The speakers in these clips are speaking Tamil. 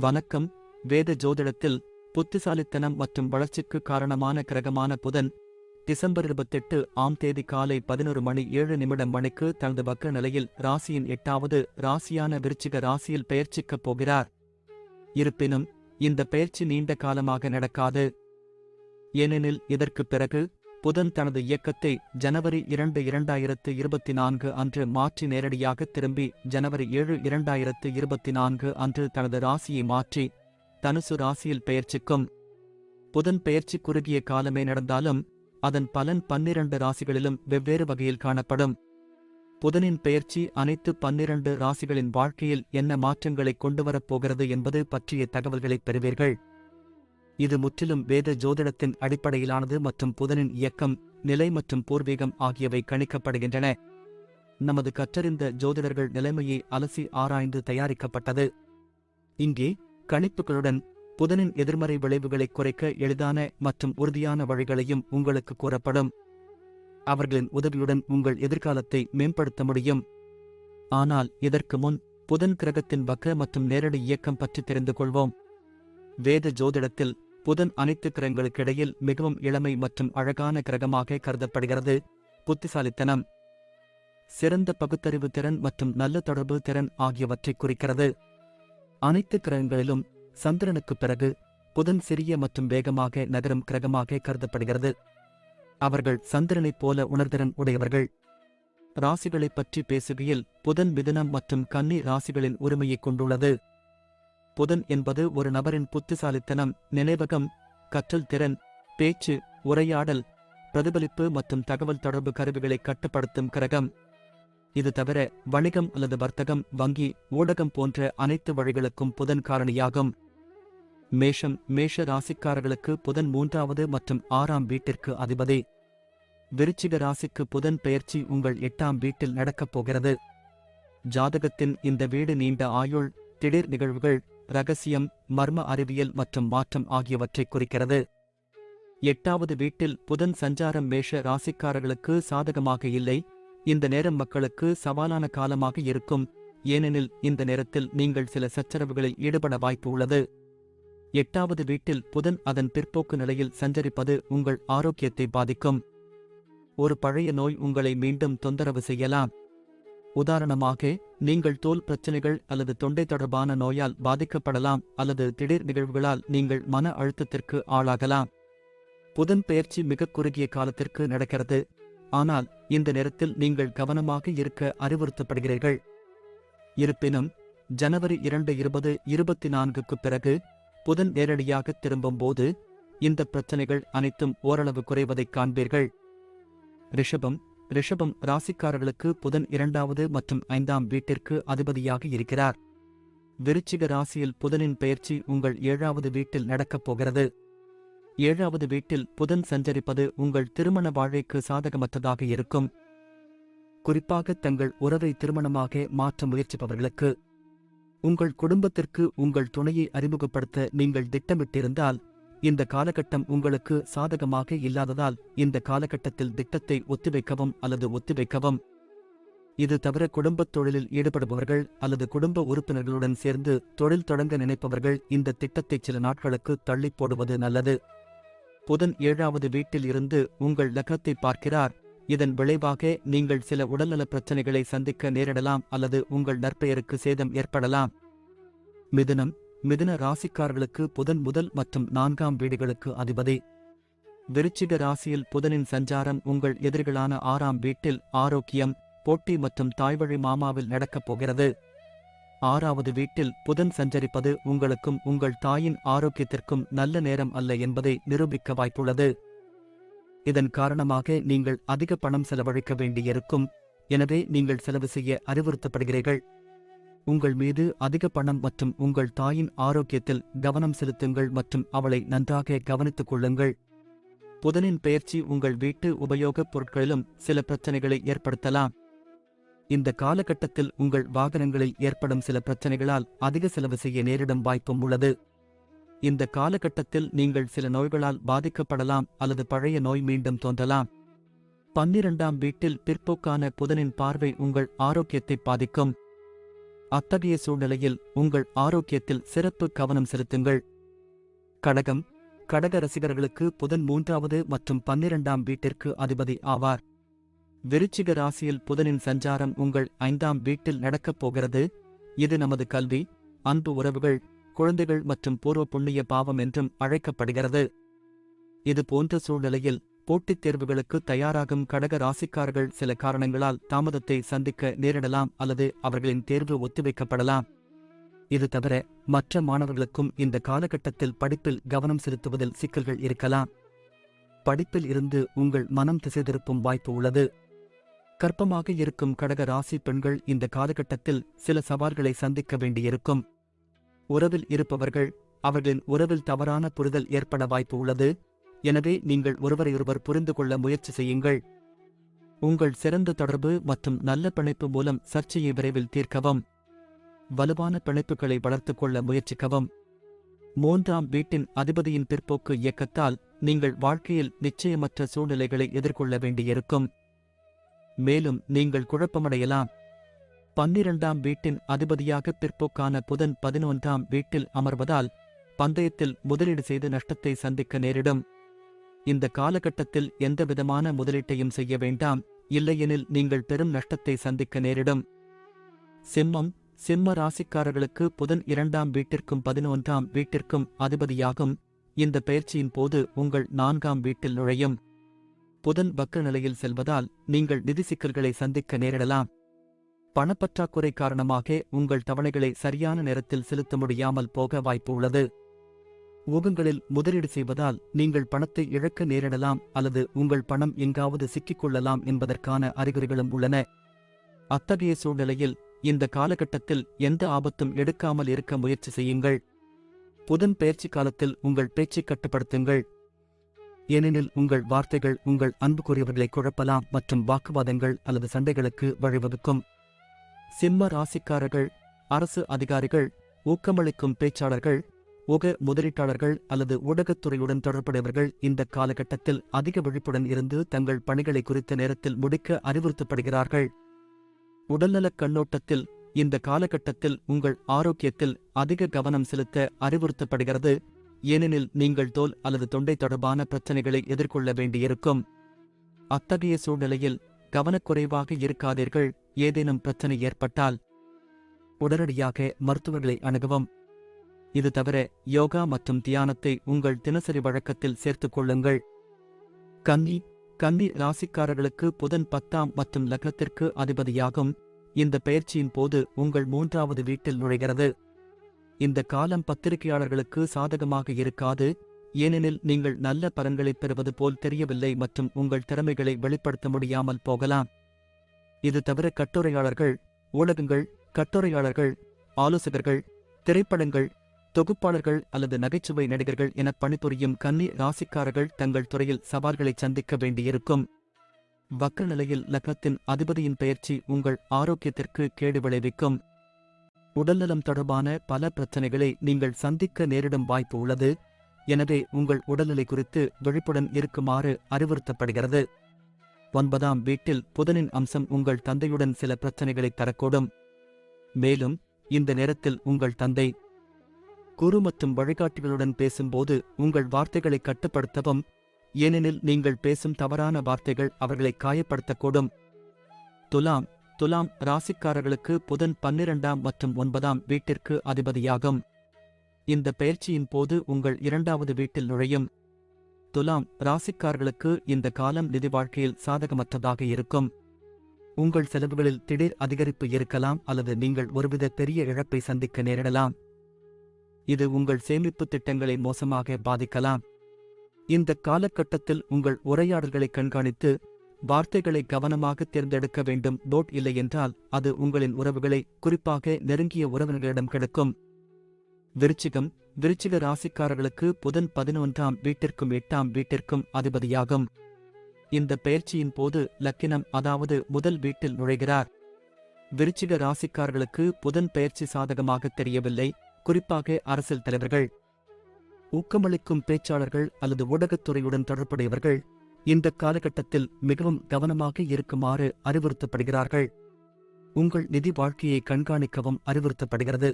வணக்கம். வேத ஜோதிடத்தில் புத்திசாலித்தனம் மற்றும் வளர்ச்சிக்கு காரணமான கிரகமான புதன் டிசம்பர் இருபத்தெட்டு ஆம் தேதி காலை பதினொரு மணி ஏழு நிமிடம் மணிக்கு தனது வக்க நிலையில் ராசியின் எட்டாவது ராசியான விருச்சிக ராசியில் பெயர்ச்சிக்கப் போகிறார். இருப்பினும் இந்த பெயர்ச்சி நீண்ட காலமாக நடக்காது. ஏனெனில் இதற்குப் பிறகு புதன் தனது இயக்கத்தை ஜனவரி இரண்டு இரண்டாயிரத்து இருபத்தி நான்கு அன்று மாற்றி நேரடியாக திரும்பி ஜனவரி ஏழு இரண்டாயிரத்து இருபத்தி நான்கு அன்று தனது ராசியை மாற்றி தனுசு ராசியில் பெயர்ச்சிக்கும். புதன் பெயர்ச்சி குறுகிய காலமே நடந்தாலும் அதன் பலன் பன்னிரண்டு ராசிகளிலும் வெவ்வேறு வகையில் காணப்படும். புதனின் பெயர்ச்சி அனைத்து பன்னிரண்டு ராசிகளின் வாழ்க்கையில் என்ன மாற்றங்களை கொண்டுவரப் போகிறது என்பது பற்றிய தகவல்களைப் பெறுவீர்கள். இது முற்றிலும் வேத ஜோதிடத்தின் அடிப்படையிலானது மற்றும் புதனின் இயக்கம் நிலை மற்றும் பூர்வீகம் ஆகியவை கணிக்கப்படுகின்றன. நமது கற்றறிந்த ஜோதிடர்கள் நிலைமையை அலசி ஆராய்ந்து தயாரிக்கப்பட்டது. இங்கே கணிப்புகளுடன் புதனின் எதிர்மறை விளைவுகளை குறைக்க எளிதான மற்றும் உறுதியான வழிகளையும் உங்களுக்கு கூறப்படும். அவர்களின் உதவியுடன் உங்கள் எதிர்காலத்தை மேம்படுத்த முடியும். ஆனால் இதற்கு முன் புதன் கிரகத்தின் வக்ர மற்றும் நேரடி இயக்கம் பற்றி தெரிந்து கொள்வோம். வேத ஜோதிடத்தில் புதன் அனைத்து கிரகங்களுக்கிடையில் மிகவும் இளமை மற்றும் அழகான கிரகமாக கருதப்படுகிறது. புத்திசாலித்தனம். சிறந்த பகுத்தறிவு திறன் மற்றும் நல்ல தொடர்பு திறன் ஆகியவற்றை குறிக்கிறது. அனைத்து கிரகங்களிலும் சந்திரனுக்குப் பிறகு புதன் சிறிய மற்றும் வேகமாக நகரும் கிரகமாக கருதப்படுகிறது. அவர்கள் சந்திரனைப் போல உணர்திறன் உடையவர்கள். ராசிகளைப் பற்றி பேசுகையில் புதன் மிதனம் மற்றும் கன்னி ராசிகளின் உரிமையைக் கொண்டுள்ளது. புதன் என்பது ஒரு நபரின் புத்திசாலித்தனம் நினைவகம் கற்றல் திறன் பேச்சு உரையாடல் பிரதிபலிப்பு மற்றும் தகவல் தொடர்பு கருவிகளை கட்டுப்படுத்தும் கிரகம். இது தவிர வணிகம் அல்லது வர்த்தகம் வங்கி ஊடகம் போன்ற அனைத்து வழிகளுக்கும் புதன் காரணியாகும். மேஷம் மேஷ ராசிக்காரர்களுக்கு புதன் மூன்றாவது மற்றும் ஆறாம் வீட்டிற்கு அதிபதி. விருச்சிக ராசிக்கு புதன் பெயர்ச்சி உங்கள் எட்டாம் வீட்டில் நடக்கப் போகிறது. ஜாதகத்தின் இந்த வீடு நீண்ட ஆயுள் திடீர் நிகழ்வுகள் ரகசியம் மர்ம அறிவியல் மற்றும் மாற்றம் ஆகியவற்றை குறிக்கிறது. எட்டாவது வீட்டில் புதன் சஞ்சாரம் மேஷ ராசிக்காரர்களுக்கு சாதகமாக இல்லை. இந்த நேரம் மக்களுக்கு சவாலான காலமாக இருக்கும். ஏனெனில் இந்த நேரத்தில் நீங்கள் சில சச்சரவுகளில் ஈடுபட வாய்ப்பு உள்ளது. எட்டாவது வீட்டில் புதன் அதன் பிற்போக்கு நிலையில் சஞ்சரிப்பது உங்கள் ஆரோக்கியத்தை பாதிக்கும். ஒரு பழைய நோய் உங்களை மீண்டும் தொந்தரவு செய்யலாம். உதாரணமாக நீங்கள் தோல் பிரச்சனைகள் அல்லது தொண்டை தொடர்பான நோயால் பாதிக்கப்படலாம் அல்லது திடீர் நிகழ்வுகளால் நீங்கள் மன அழுத்தத்திற்கு ஆளாகலாம். புதன் பெயர்ச்சி மிக குறுகிய காலத்திற்கு நடக்கிறது. ஆனால் இந்த நேரத்தில் நீங்கள் கவனமாக இருக்க அறிவுறுத்தப்படுகிறீர்கள். இருப்பினும் ஜனவரி இரண்டு இருபது இருபத்தி நான்குக்குப் பிறகு புதன் நேரடியாக திரும்பும்போது இந்த பிரச்சனைகள் அனைத்தும் ஓரளவு குறைவதைக் காண்பீர்கள். ரிஷபம் ரிஷபம் ராசிக்காரர்களுக்கு புதன் இரண்டாவது மற்றும் ஐந்தாம் வீட்டிற்கு அதிபதியாக இருக்கிறார். விருச்சிக ராசியில் புதனின் பெயர்ச்சி உங்கள் ஏழாவது வீட்டில் நடக்கப் போகிறது. ஏழாவது வீட்டில் புதன் சஞ்சரிப்பது உங்கள் திருமண வாழ்க்கைக்கு சாதகமற்றதாக இருக்கும். குறிப்பாக தங்கள் உறவை திருமணமாக மாற்ற முயற்சிப்பவர்களுக்கு. உங்கள் குடும்பத்திற்கு உங்கள் துணையை அறிமுகப்படுத்த நீங்கள் திட்டமிட்டிருந்தால் இந்த காலகட்டம் உங்களுக்கு சாதகமாக இல்லாததால் இந்த காலகட்டத்தில் திட்டத்தை ஒத்திவைக்கவும் அல்லது ஒத்திவைக்கவும். இது தவிர குடும்பத் தொழிலில் ஈடுபடுபவர்கள் அல்லது குடும்ப உறுப்பினர்களுடன் சேர்ந்து தொழில் தொடங்க நினைப்பவர்கள் இந்த திட்டத்தை சில நாட்களுக்கு தள்ளி போடுவது நல்லது. புதன் ஏழாவது வீட்டில் இருந்து உங்கள் லக்னத்தை பார்க்கிறார். இதன் விளைவாக நீங்கள் சில உடல்நலப் பிரச்சனைகளை சந்திக்க நேரிடலாம் அல்லது உங்கள் நற்பெயருக்கு சேதம் ஏற்படலாம். மிதுனம் மிதுன ராசிக்காரர்களுக்கு புதன் முதல் மற்றும் நான்காம் வீடுகளுக்கு அதிபதி. விருச்சிக ராசியில் புதனின் சஞ்சாரம் உங்கள் எதிரிகளான ஆறாம் வீட்டில் ஆரோக்கியம் போட்டி மற்றும் தாய்வழி மாமாவில் நடக்கப் போகிறது. ஆறாவது வீட்டில் புதன் சஞ்சரிப்பது உங்களுக்கும் உங்கள் தாயின் ஆரோக்கியத்திற்கும் நல்ல நேரம் அல்ல என்பதை நிரூபிக்க வாய்ப்புள்ளது. இதன் காரணமாக நீங்கள் அதிக பணம் செலவழிக்க வேண்டியிருக்கும். எனவே நீங்கள் செலவு செய்ய அறிவுறுத்தப்படுகிறீர்கள். உங்கள் மீது அதிக பணம் மற்றும் உங்கள் தாயின் ஆரோக்கியத்தில் கவனம் செலுத்துங்கள் மற்றும் அவளை நன்றாக கவனித்துக் கொள்ளுங்கள். புதனின் பெயர்ச்சி உங்கள் வீட்டு உபயோகப் பொருட்களிலும் சில பிரச்சனைகளை ஏற்படுத்தலாம். இந்த காலகட்டத்தில் உங்கள் வாகனங்களில் ஏற்படும் சில பிரச்சனைகளால் அதிக செலவு செய்ய நேரிடும் வாய்ப்பும் உள்ளது. இந்த காலகட்டத்தில் நீங்கள் சில நோய்களால் பாதிக்கப்படலாம் அல்லது பழைய நோய் மீண்டும் தோன்றலாம். பன்னிரண்டாம் வீட்டில் பிற்போக்கான புதனின் பார்வை உங்கள் ஆரோக்கியத்தை பாதிக்கும். அத்தகைய சூழ்நிலையில் உங்கள் ஆரோக்கியத்தில் சிறப்பு கவனம் செலுத்துங்கள். கடகம் கடக ரசிகர்களுக்கு புதன் மூன்றாவது மற்றும் பன்னிரண்டாம் வீட்டிற்கு அதிபதி ஆவார். விருச்சிக ராசியில் புதனின் சஞ்சாரம் உங்கள் ஐந்தாம் வீட்டில் நடக்கப் போகிறது. இது நமது கல்வி அன்பு உறவுகள் குழந்தைகள் மற்றும் பூர்வ புண்ணிய பாவம் என்றும் அழைக்கப்படுகிறது. இது போன்ற சூழ்நிலையில் போட்டித் தேர்வுகளுக்கு தயாராகும் கடக ராசிக்காரர்கள் சில காரணங்களால் தாமதத்தை சந்திக்க நேரிடலாம் அல்லது அவர்களின் தேர்வு ஒத்திவைக்கப்படலாம். இது தவிர மற்ற மாணவர்களுக்கும் இந்த காலகட்டத்தில் படிப்பில் கவனம் செலுத்துவதில் சிக்கல்கள் இருக்கலாம். படிப்பில் இருந்து உங்கள் மனம் திசை திருப்பும் வாய்ப்பு உள்ளது. கற்பமாக இருக்கும் கடக ராசி பெண்கள் இந்த காலகட்டத்தில் சில சவால்களை சந்திக்க வேண்டியிருக்கும். உறவில் இருப்பவர்கள் அவர்களின் உறவில் தவறான புரிதல் ஏற்பட வாய்ப்பு உள்ளது. எனவே நீங்கள் ஒருவரையொருவர் புரிந்து கொள்ள முயற்சி செய்யுங்கள். உங்கள் சிறந்த தொடர்பு மற்றும் நல்ல பிணைப்பு மூலம் சர்ச்சையை விரைவில் தீர்க்கவும். வலுவான பிணைப்புகளை வளர்த்துக் கொள்ள முயற்சிக்கவும். மூன்றாம் வீட்டின் அதிபதியின் பிற்போக்கு இயக்கத்தால் நீங்கள் வாழ்க்கையில் நிச்சயமற்ற சூழ்நிலைகளை எதிர்கொள்ள வேண்டியிருக்கும். மேலும் நீங்கள் குழப்பமடையலாம். பன்னிரண்டாம் வீட்டின் அதிபதியாக பிற்போக்கான புதன் பதினொன்றாம் வீட்டில் அமர்வதால் பந்தயத்தில் முதலீடு செய்து நஷ்டத்தை சந்திக்க நேரிடும். இந்த காலகட்டத்தில் எந்தவிதமான முதலீட்டையும் செய்ய வேண்டாம். இல்லையெனில் நீங்கள் பெரும் நஷ்டத்தை சந்திக்க நேரிடும். சிம்மம் சிம்ம ராசிக்காரர்களுக்கு புதன் இரண்டாம் வீட்டிற்கும் பதினொன்றாம் வீட்டிற்கும் அதிபதியாகும். இந்த பயிற்சியின் போது உங்கள் நான்காம் வீட்டில் நுழையும். புதன் வக்ர நிலையில் செல்வதால் நீங்கள் நிதி சிக்கல்களை சந்திக்க நேரிடலாம். பணப்பற்றாக்குறை காரணமாக உங்கள் தவணைகளை சரியான நேரத்தில் செலுத்த முடியாமல் போக வாய்ப்பு உள்ளது. ஊகங்களில் முதலீடு செய்வதால் நீங்கள் பணத்தை இழக்க நேரிடலாம் அல்லது உங்கள் பணம் எங்காவது சிக்கிக்கொள்ளலாம் என்பதற்கான அறிகுறிகளும் உள்ளன. அத்தகைய சூழ்நிலையில் இந்த காலகட்டத்தில் எந்த ஆபத்தும் எடுக்காமல் இருக்க முயற்சி செய்யுங்கள். புதன் பயிற்சி காலத்தில் உங்கள் பேச்சை கட்டுப்படுத்துங்கள். ஏனெனில் உங்கள் வார்த்தைகள் உங்கள் அன்புக்குரியவர்களை குழப்பலாம் மற்றும் வாக்குவாதங்கள் அல்லது சண்டைகளுக்கு வழிவகுக்கும். சிம்ம ராசிக்காரர்கள் அரசு அதிகாரிகள் ஊக்கமளிக்கும் பேச்சாளர்கள் ஊக முதலீட்டாளர்கள் அல்லது ஊடகத்துறையுடன் தொடர்புடையவர்கள் இந்த காலகட்டத்தில் அதிக விழிப்புடன் இருந்து தங்கள் பணிகளை குறித்த நேரத்தில் முடிக்க அறிவுறுத்தப்படுகிறார்கள். உடல்நலக் கண்ணோட்டத்தில் இந்த காலகட்டத்தில் உங்கள் ஆரோக்கியத்தில் அதிக கவனம் செலுத்த அறிவுறுத்தப்படுகிறது. ஏனெனில் நீங்கள் தோல் அல்லது தொண்டை தொடர்பான பிரச்சனைகளை எதிர்கொள்ள வேண்டியிருக்கும். அத்தகைய சூழ்நிலையில் கவனக்குறைவாக இருக்காதீர்கள். ஏதேனும் பிரச்சனை ஏற்பட்டால் உடனடியாக மருத்துவர்களை அணுகவும். இது தவிர யோகா மற்றும் தியானத்தை உங்கள் தினசரி வழக்கத்தில் சேர்த்துக் கொள்ளுங்கள். கன்னி கன்னி ராசிக்காரர்களுக்கு புதன் பத்தாம் மற்றும் லக்னத்திற்கு அதிபதியாகும். இந்த பயிற்சியின் போது உங்கள் மூன்றாவது வீட்டில் நுழைகிறது. இந்த காலம் பத்திரிகையாளர்களுக்கு சாதகமாக இருக்காது. ஏனெனில் நீங்கள் நல்ல பலன்களை பெறுவது போல் தெரியவில்லை மற்றும் உங்கள் திறமைகளை வெளிப்படுத்த முடியாமல் போகலாம். இது தவிர கட்டுரையாளர்கள் ஊடகங்கள் கட்டுரையாளர்கள் ஆலோசகர்கள் திரைப்படங்கள் தொகுப்பாளர்கள் அல்லது நகைச்சுவை நடிகர்கள் என பணிபுரியும் கன்னி ராசிக்காரர்கள் தங்கள் துறையில் சவால்களை சந்திக்க வேண்டியிருக்கும். வக்ர நிலையில் லக்னத்தின் அதிபதியின் பெயர்ச்சி உங்கள் ஆரோக்கியத்திற்கு கேடு விளைவிக்கும். உடல்நலம் தொடர்பான பல பிரச்சனைகளை நீங்கள் சந்திக்க நேரிடும் வாய்ப்பு உள்ளது. எனவே உங்கள் உடல்நிலை குறித்து விழிப்புடன் இருக்குமாறு அறிவுறுத்தப்படுகிறது. ஒன்பதாம் வீட்டில் புதனின் அம்சம் உங்கள் தந்தையுடன் சில பிரச்சனைகளை தரக்கூடும். மேலும் இந்த நேரத்தில் உங்கள் தந்தை குரு மற்றும் வழிகாட்டிகளுடன் பேசும்போது உங்கள் வார்த்தைகளை கட்டுப்படுத்தவும் ஏனெனில் நீங்கள் பேசும் தவறான வார்த்தைகள் அவர்களை காயப்படுத்தக்கூடும். துலாம் துலாம் ராசிக்காரர்களுக்கு புதன் பன்னிரண்டாம் மற்றும் ஒன்பதாம் வீட்டிற்கு அதிபதியாகும். இந்த பயிற்சியின் போது உங்கள் இரண்டாவது வீட்டில் நுழையும். துலாம் ராசிக்காரர்களுக்கு இந்த காலம் நிதி வாழ்க்கையில் சாதகமற்றதாக இருக்கும். உங்கள் செலவுகளில் திடீர் அதிகரிப்பு இருக்கலாம் அல்லது நீங்கள் ஒருவித பெரிய இழப்பை சந்திக்க நேரிடலாம். இது உங்கள் சேமிப்பு திட்டங்களை மோசமாக பாதிக்கலாம். இந்த காலகட்டத்தில் உங்கள் உரையாடல்களை கண்காணித்து வார்த்தைகளை கவனமாக தேர்ந்தெடுக்க வேண்டும். போட் இல்லையென்றால் அது உங்களின் உறவுகளை குறிப்பாக நெருங்கிய உறவினர்களிடம் கிடைக்கும். விருச்சிகம் விருச்சிக ராசிக்காரர்களுக்கு புதன் பதினொன்றாம் வீட்டிற்கும் எட்டாம் வீட்டிற்கும் அதிபதியாகும். இந்த பெயர்ச்சியின் போது லக்கினம் அதாவது முதல் வீட்டில் நுழைகிறார். விருச்சிக ராசிக்காரர்களுக்கு புதன் பெயர்ச்சி சாதகமாக தெரியவில்லை. குறிப்பாக அரசியல் தலைவர்கள் ஊக்கமளிக்கும் பேச்சாளர்கள் அல்லது ஊடகத்துறையுடன் தொடர்புடையவர்கள் இந்த காலகட்டத்தில் மிகவும் கவனமாக இருக்குமாறு அறிவுறுத்தப்படுகிறார்கள். உங்கள் நிதி வாழ்க்கையை கண்காணிக்கவும் அறிவுறுத்தப்படுகிறது.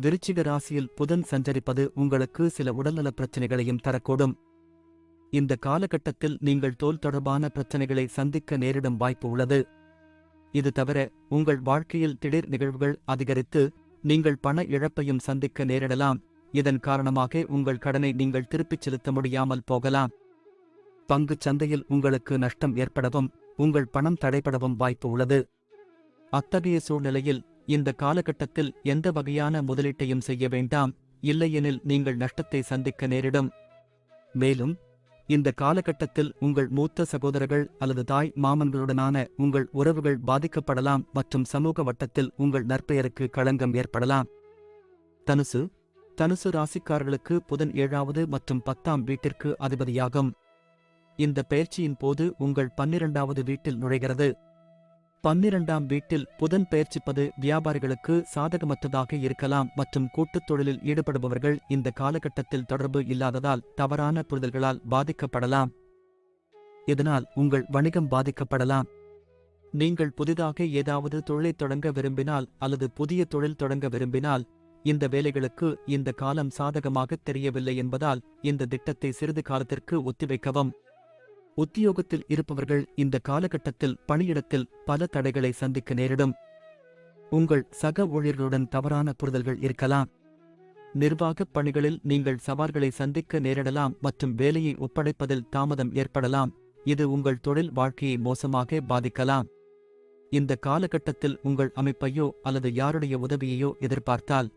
விருச்சிக ராசியில் புதன் சஞ்சரிப்பது உங்களுக்கு சில உடல்நலப் பிரச்சனைகளையும் தரக்கூடும். இந்த காலகட்டத்தில் நீங்கள் தோல் தொடர்பான பிரச்சனைகளை சந்திக்க நேரிடும் வாய்ப்பு உள்ளது. இது தவிர உங்கள் வாழ்க்கையில் திடீர் நிகழ்வுகள் அதிகரித்து நீங்கள் பண இழப்பையும் சந்திக்க நேரிடலாம். இதன் காரணமாக உங்கள் கடனை நீங்கள் திருப்பிச் செலுத்த முடியாமல் போகலாம். பங்குச் சந்தையில் உங்களுக்கு நஷ்டம் ஏற்படவும் உங்கள் பணம் தடைபடவும் வாய்ப்பு உள்ளது. அத்தகைய சூழ்நிலையில் இந்த காலகட்டத்தில் எந்த வகையான முதலீட்டையும் செய்ய வேண்டாம். இல்லையெனில் நீங்கள் நஷ்டத்தை சந்திக்க நேரிடும். மேலும் இந்த காலகட்டத்தில் உங்கள் மூத்த சகோதரர்கள் அல்லது தாய் மாமன்களுடனான உங்கள் உறவுகள் பாதிக்கப்படலாம் மற்றும் சமூக வட்டத்தில் உங்கள் நற்பெயருக்கு களங்கம் ஏற்படலாம். தனுசு தனுசு ராசிக்காரர்களுக்கு புதன் ஏழாவது மற்றும் பத்தாம் வீட்டிற்கு அதிபதியாகும். இந்த பெயர்ச்சியின் போது உங்கள் பன்னிரண்டாவது வீட்டில் நுழைகிறது. பன்னிரண்டாம் வீட்டில் புதன் பெயர்ச்சிப்பது வியாபாரிகளுக்கு சாதகமற்றதாக இருக்கலாம் மற்றும் கூட்டுத் தொழிலில் ஈடுபடுபவர்கள் இந்த காலகட்டத்தில் தொடர்பு இல்லாததால் தவறான புரிதல்களால் பாதிக்கப்படலாம். இதனால் உங்கள் வணிகம் பாதிக்கப்படலாம். நீங்கள் புதிதாக ஏதாவது தொழிலைத் தொடங்க விரும்பினால் அல்லது புதிய தொழில் தொடங்க விரும்பினால் இந்த வேலைகளுக்கு இந்த காலம் சாதகமாக தெரியவில்லை என்பதால் இந்த திட்டத்தை சிறிது காலத்திற்கு ஒத்திவைக்கவும். உத்தியோகத்தில் இருப்பவர்கள் இந்த காலகட்டத்தில் பணியிடத்தில் பல தடைகளை சந்திக்க நேரிடும். உங்கள் சக ஊழியர்களுடன் தவறான புரிதல்கள் இருக்கலாம். நிர்வாகப் பணிகளில் நீங்கள் சவால்களை சந்திக்க நேரிடலாம் மற்றும் வேலையை ஒப்படைப்பதில் தாமதம் ஏற்படலாம். இது உங்கள் தொழில் வாழ்க்கையை மோசமாக பாதிக்கலாம். இந்த காலகட்டத்தில் உங்கள் அமைப்பையோ அல்லது யாருடைய உதவியையோ எதிர்பார்த்தால்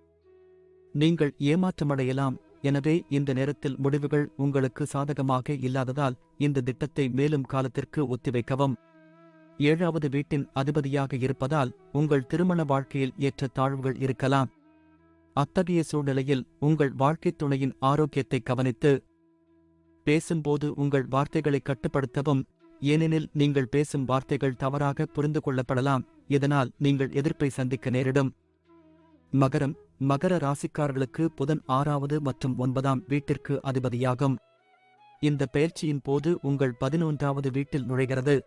நீங்கள் ஏமாற்றமடையலாம் எனவே இந்த நேரத்தில் முடிவுகள் உங்களுக்கு சாதகமாக இல்லாததால் இந்த திட்டத்தை மேலும் காலத்திற்கு ஒத்திவைக்கவும். ஏழாவது வீட்டின் அதிபதியாக இருப்பதால் உங்கள் திருமண வாழ்க்கையில் ஏற்ற தாழ்வுகள் இருக்கலாம். அத்தகைய சூழ்நிலையில் உங்கள் வாழ்க்கைத் துணையின் ஆரோக்கியத்தை கவனித்து பேசும்போது உங்கள் வார்த்தைகளை கட்டுப்படுத்தவும் ஏனெனில் நீங்கள் பேசும் வார்த்தைகள் தவறாக புரிந்து கொள்ளப்படலாம் இதனால் நீங்கள் எதிர்ப்பை சந்திக்க நேரிடும். மகரம் மகர ராசிக்காரர்களுக்கு புதன் ஆறாவது மற்றும் ஒன்பதாம் வீட்டிற்கு அதிபதியாகும். இந்த பெயர்ச்சியின் போது உங்கள் பதினொன்றாவது வீட்டில் நுழைகிறது.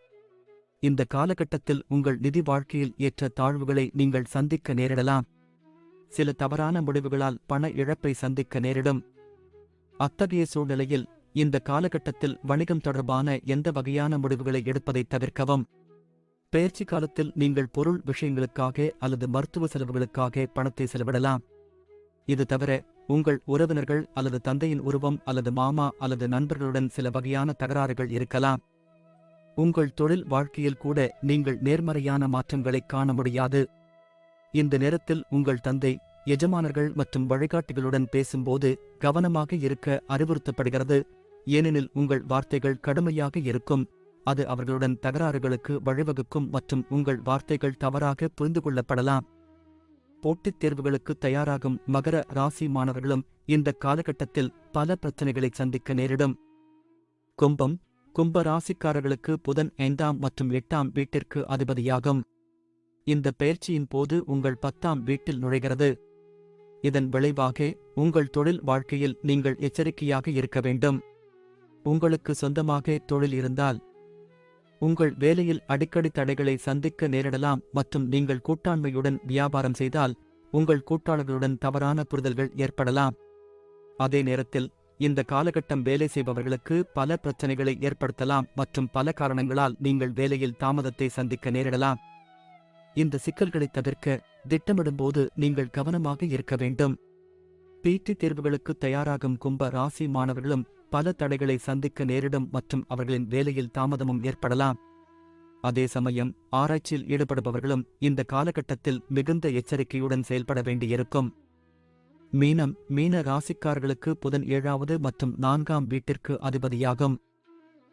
இந்த காலகட்டத்தில் உங்கள் நிதி வாழ்க்கையில் ஏற்ற தாழ்வுகளை நீங்கள் சந்திக்க நேரிடலாம். சில தவறான முடிவுகளால் பண இழப்பை சந்திக்க நேரிடும். அத்தகைய சூழ்நிலையில் இந்த காலகட்டத்தில் வணிகம் தொடர்பான எந்த வகையான முடிவுகளை எடுப்பதை தவிர்க்கவும். பயிற்சி காலத்தில் நீங்கள் பொருள் விஷயங்களுக்காக அல்லது மருத்துவ செலவுகளுக்காக பணத்தை செலவிடலாம். இது தவிர உங்கள் உறவினர்கள் அல்லது தந்தையின் உருவம் அல்லது மாமா அல்லது நண்பர்களுடன் சில வகையான தகராறுகள் இருக்கலாம். உங்கள் தொழில் வாழ்க்கையில் கூட நீங்கள் நேர்மறையான மாற்றங்களை காண முடியாது. இந்த நேரத்தில் உங்கள் தந்தை எஜமானர்கள் மற்றும் வழிகாட்டிகளுடன் பேசும்போது கவனமாக இருக்க அறிவுறுத்தப்படுகிறது. ஏனெனில் உங்கள் வார்த்தைகள் கடுமையாக இருக்கும். அது அவர்களுடன் தகராறுகளுக்கு வழிவகுக்கும் மற்றும் உங்கள் வார்த்தைகள் தவறாக புரிந்து கொள்ளப்படலாம். போட்டித் தேர்வுகளுக்கு தயாராகும் மகர ராசி மாணவர்களும் இந்த காலகட்டத்தில் பல பிரச்சனைகளை சந்திக்க நேரிடும். கும்பம் கும்ப ராசிக்காரர்களுக்கு புதன் ஐந்தாம் மற்றும் எட்டாம் வீட்டிற்கு அதிபதியாகும். இந்த பெயர்ச்சியின் போது உங்கள் பத்தாம் வீட்டில் நுழைகிறது. இதன் விளைவாக உங்கள் தொழில் வாழ்க்கையில் நீங்கள் எச்சரிக்கையாக இருக்க வேண்டும். உங்களுக்கு சொந்தமாக தொழில் இருந்தால் உங்கள் வேலையில் அடிக்கடி தடைகளை சந்திக்க நேரிடலாம் மற்றும் நீங்கள் கூட்டாண்மையுடன் வியாபாரம் செய்தால் உங்கள் கூட்டாளர்களுடன் தவறான புரிதல்கள் ஏற்படலாம். அதே நேரத்தில் இந்த காலகட்டம் வேலை செய்பவர்களுக்கு பல பிரச்சனைகளை ஏற்படுத்தலாம் மற்றும் பல காரணங்களால் நீங்கள் வேலையில் தாமதத்தை சந்திக்க நேரிடலாம். இந்த சிக்கல்களை தவிர்க்க திட்டமிடும்போது நீங்கள் கவனமாக இருக்க வேண்டும். பிடி தேர்வுகளுக்கு தயாராகும் கும்ப ராசி மாணவர்களும் பல தடைகளை சந்திக்க நேரிடும் மற்றும் அவர்களின் வேலையில் தாமதமும் ஏற்படலாம். அதே சமயம் ஆராய்ச்சியில் ஈடுபடுபவர்களும் இந்த காலகட்டத்தில் மிகுந்த எச்சரிக்கையுடன் செயல்பட வேண்டியிருக்கும். மீனம் மீன ராசிக்காரர்களுக்கு புதன் ஏழாவது மற்றும் நான்காம் வீட்டிற்கு அதிபதியாகும்.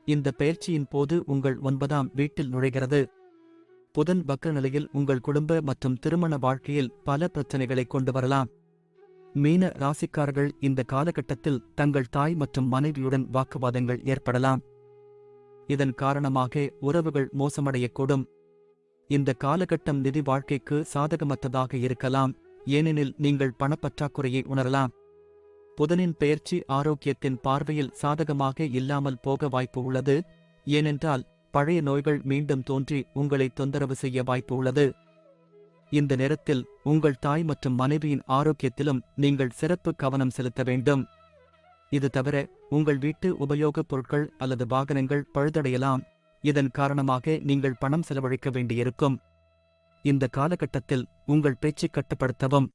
இந்த பெயர்ச்சியின் போது உங்கள் ஒன்பதாம் வீட்டில் நுழைகிறது. புதன் வக்ர நிலையில் உங்கள் குடும்ப மற்றும் திருமண வாழ்க்கையில் பல பிரச்சனைகளை கொண்டு வரலாம். மீன ராசிக்காரர்கள் இந்த காலகட்டத்தில் தங்கள் தாய் மற்றும் மனைவியுடன் வாக்குவாதங்கள் ஏற்படலாம். இதன் காரணமாக உறவுகள் மோசமடையக்கூடும். இந்த காலகட்டம் நிதி வாழ்க்கைக்கு சாதகமற்றதாக இருக்கலாம். ஏனெனில் நீங்கள் பணப்பற்றாக்குறையை உணரலாம். புதனின் பெயர்ச்சி ஆரோக்கியத்தின் பார்வையில் சாதகமாக இல்லாமல் போக வாய்ப்பு உள்ளது. ஏனென்றால் பழைய நோய்கள் மீண்டும் தோன்றி உங்களை தொந்தரவு செய்ய வாய்ப்பு உள்ளது. இந்த நேரத்தில் உங்கள் தாய் மற்றும் மனைவியின் ஆரோக்கியத்திலும் நீங்கள் சிறப்பு கவனம் செலுத்த வேண்டும். இது தவிர உங்கள் வீட்டு உபயோகப் பொருட்கள் அல்லது வாகனங்கள் பழுதடையலாம். இதன் காரணமாக நீங்கள் பணம் செலவழிக்க வேண்டியிருக்கும். இந்த காலகட்டத்தில் உங்கள் பேச்சு கட்டுப்படுத்தவும்